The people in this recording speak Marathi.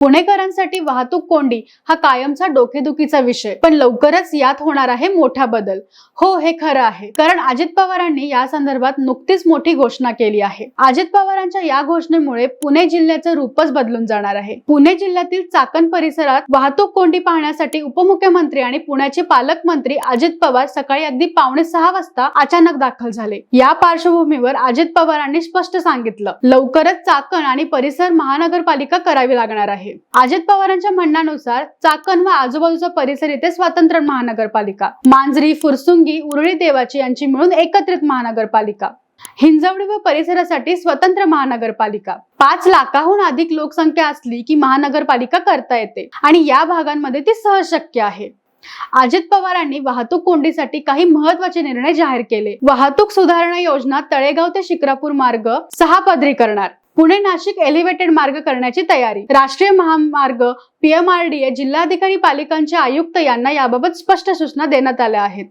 पुणेकरांसाठी वाहतूक कोंडी हा कायमचा डोकेदुखीचा विषय. पण लवकरच यात होणार आहे मोठा बदल. हो हे खरं आहे. कारण अजित पवारांनी या संदर्भात नुकतीच मोठी घोषणा केली आहे. अजित पवारांच्या या घोषणेमुळे पुणे जिल्ह्याचं रूपच बदलून जाणार आहे. पुणे जिल्ह्यातील चाकण परिसरात वाहतूक कोंडी पाहण्यासाठी उपमुख्यमंत्री आणि पुण्याचे पालकमंत्री अजित पवार सकाळी अगदी पावणे सहा वाजता अचानक दाखल झाले. या पार्श्वभूमीवर अजित पवारांनी स्पष्ट सांगितलं लवकरच चाकण आणि परिसर महानगरपालिका करावी लागणार आहे. अजित पवारांच्या म्हणण्यानुसार चाकण व आजूबाजूचा परिसर येथे स्वतंत्र महानगरपालिका. मांजरी फुरसुंगी उरळी देवाची यांची मिळून एकत्रित महानगरपालिका. हिंजवडी व परिसरासाठी स्वतंत्र महानगरपालिका. पाच लाखाहून अधिक लोकसंख्या असली की महानगरपालिका करता येते आणि या भागांमध्ये ती सहज शक्य आहे. अजित पवारांनी वाहतूक कोंडीसाठी काही महत्त्वाचे निर्णय जाहीर केले. वाहतूक सुधारणा योजना तळेगाव ते शिक्रापूर मार्ग सहा पदरी करणार. पुणे नाशिक एलिव्हेटेड मार्ग करण्याची तयारी. राष्ट्रीय महामार्ग पीएमआरडीए जिल्हाधिकारी पालिकांचे आयुक्त यांना याबाबत स्पष्ट सूचना देण्यात आल्या आहेत.